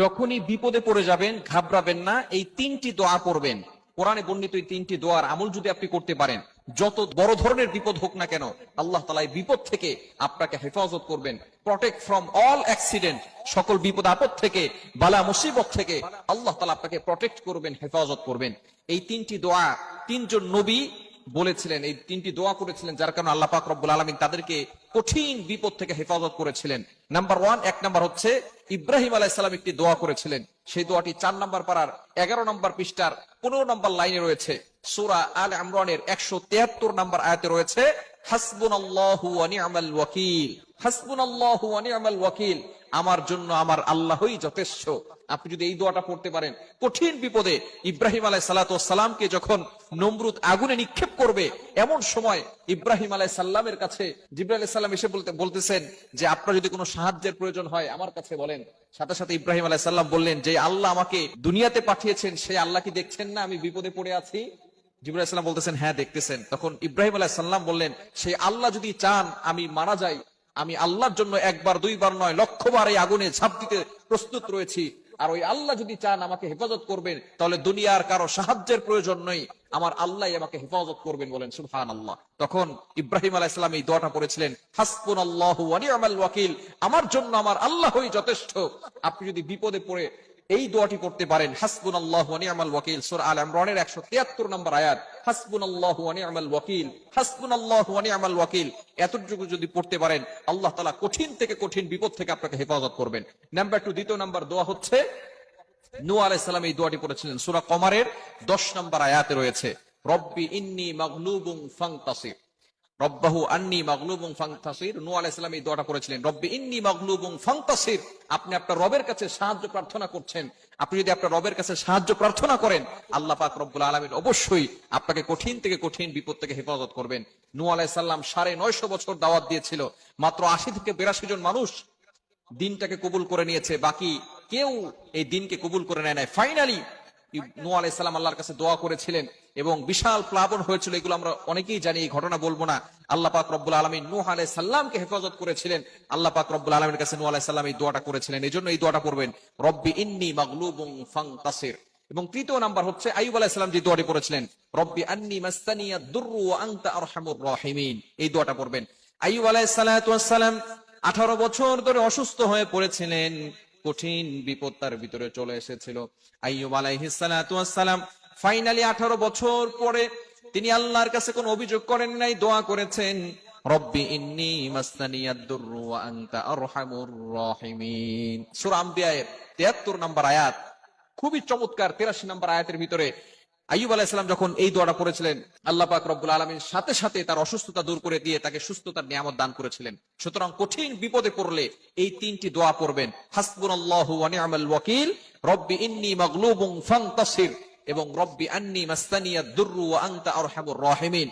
যখনই বিপদে পড়ে যাবেন, ঘাবড়াবেন না, এই তিনটি দোয়া করবেন কোরআনে বর্ণিত এই তিনটি দোয়ার আমল যদি আপনি করতে পারেন, যত বড় ধরনের বিপদ হোক না কেন, আল্লাহ তালা বিপদ থেকে আপনাকে হেফাজত করবেন। প্রটেক্ট ফ্রম অল অ্যাক্সিডেন্ট সকল বিপদ আপদ থেকে, বালা মুসিবত থেকে আল্লাহ তালা আপনাকে প্রটেক্ট করবেন, হেফাজত করবেন। এই তিনটি দোয়া তিনজন নবী বলেছিলেন, এই তিনটি দোয়া করেছিলেন যার কারণে আল্লাহ পাক রব্বুল আলমিন তাদেরকে কঠিন বিপদ থেকে হেফাজত করেছিলেন। নাম্বার ওয়ান, এক নাম্বার হচ্ছে ইব্রাহিম আলাইসালাম একটি দোয়া করেছিলেন। সেই দোয়াটি চার নাম্বার পাড়ার এগারো নম্বর পৃষ্ঠার পনেরো নম্বর লাইনে রয়েছে। সুরা আল ইমরানের একশো তিয়াত্তর নম্বর আয়াতে রয়েছে হাসবুন আল্লাহু ওয়াকিল হাসবুন আল্লাহু ওয়াকিল। আমার জন্য আমার আল্লাহই যথেষ্ট। আপনি যদি এই দোয়াটা পড়তে পারেন, কঠিন বিপদে ইব্রাহিম আলাই সালাতামকে যখন নমরুদ আগুনে নিক্ষেপ করবে, এমন সময় ইব্রাহিম আলাই সাল্লামের কাছে জিব্রাহ সাল্লাম এসে বলতে বলতেছেন যে, আপনার যদি কোনো সাহায্যের প্রয়োজন হয় আমার কাছে বলেন। সাথে সাথে ইব্রাহিম আলাই সাল্লাম বললেন যে, আল্লাহ আমাকে দুনিয়াতে পাঠিয়েছেন সেই আল্লাহ কি দেখছেন না আমি বিপদে পড়ে আছি? জিব্রাহ সাল্লাম বলতেছেন হ্যাঁ দেখতেছেন। তখন ইব্রাহিম আলাহ সাল্লাম বললেন সেই আল্লাহ যদি চান আমি মারা যাই আমি আল্লাহর জন্য একবার, দুইবার নয়, লক্ষবার এই আগুনে ঝাঁপ দিতে প্রস্তুত রয়েছি। আর ওই আল্লাহ যদি চান আমাকে হেফাজত করবেন, তাহলে দুনিয়ার কারও সাহায্যের প্রয়োজন নেই। আমার আল্লাহ আমাকে হেফাজত করবেন বলেন সুহান আল্লাহ তখন ইব্রাহিম আলাহ ইসলাম এই দোয়াটা পড়েছিলেন হাসপুন আল্লাহ আমার জন্য আমার আল্লাহই যথেষ্ট। আপনি যদি বিপদে পড়ে এই দোয়াটি করতে পারেন। হাসবুন আল্লাহ নিয়ামাল ওয়াকিল। সুর আল ইমরানের একশো তিয়াত্তর নম্বর আয়াত। হাসবুন আল্লাহ নিয়ামাল ওয়াকিল। হাসবুন আল্লাহ নিয়ামাল ওয়াকিল। এতটুকু যদি পড়তে পারেন, আল্লাহ তালা কঠিন থেকে কঠিন বিপদ থেকে আপনাকে হেফাজত করবেন। নাম্বার টু, দ্বিতীয় নাম্বার দোয়া হচ্ছে নু আলাইসালাম এই দোয়াটি পড়েছিলেন। সুরা কমারের দশ নম্বর আয়াতে রয়েছে, রব্বি ইন্নি মাগলুবুং ফাংতাসির রব্বাহু আন্নি মাগলুবুং ফাংতাসির। নূহ আলাইহিস সালাম এই দোয়াটা করেছিলেন, রব্বি ইন্নি মাগলুবুং ফাংতাসির। আপনি আপনার রবের কাছে সাহায্য প্রার্থনা করছেন। আপনি যদি আপনার রবের কাছে সাহায্য প্রার্থনা করেন, আল্লাহ পাক রব্বুল আলামিন অবশ্যই আপনাকে কঠিন থেকে কঠিন বিপদ থেকে হেফাজত করবেন। নু আলাইহিস সালাম সাড়ে নয়শো বছর দাওয়াত দিয়েছিল, মাত্র আশি থেকে বিরাশি জন মানুষ দিনটাকে কবুল করে নিয়েছে। বাকি কেউ এই দিনকে কবুল করে নেয় নাই। ফাইনালি নু আল্লাহর কাছে দোয়া করেছিলেন এবং বিশাল প্লাবন হয়েছিল, এগুলো আমরা অনেকেই জানি, এই ঘটনা বলব না। আল্লাহ পাক রব্বুল আলমী নূহ আলাই সাল্লামকে হেফাজত করেছিলেন। আল্লাহ পাক রব্বুল কাছে নু আলাই সাল্লাম এই দোয়াটা করেছিলেন। এই জন্য এই দোয়াটা রব্বি ইন্নি ফাং এবং তৃতীয় নাম্বার হচ্ছে আইব আলাইসাল্লাম যে দোয়াটি পড়েছিলেন, রব্বি আন্নি মাস্তানিয়া দুররু ওয়া আনতা আরহামুর রাহিমিন। এই দোয়াটা পড়বেন। আইব আঠারো বছর ধরে অসুস্থ হয়ে পড়েছিলেন। কঠিন বিপদ তার ভিতরে চলে এসেছিল। আইয়ুব আলাইহিসালাম ফাইনালি আঠারো বছর পরে তিনি আল্লাহর কাছে কোন অভিযোগ করেন নাই, দোয়া করেছেন, রব্বি ইন্নি মাসনানিয়াদ-দুররু ওয়া আনতা আরহামুর রাহিমিন। সূরা আম্বিয়ায়ের 73 নম্বর আয়াত খুবই চমৎকার 83 নম্বর আয়াতের ভিতরে আইয়ুব আলাহিসাম যখন এই দোয়াটা করেছিলেন আল্লাহ পাক রব্বুল আলমীর সাথে সাথে তার অসুস্থতা দূর করে দিয়ে তাকে সুস্থতার নিয়ামত দান করেছিলেন। সুতরাং কঠিন বিপদে পড়লে এই তিনটি দোয়া পড়বেন নি'মাল ওয়াকিল, রব্বি ইন্নি মাগলুবুন ফান্তাসির, এবং রব্বি আন্নি মাস্তানিয়া দুরু আংতা আর আরহামুর রাহিমিন।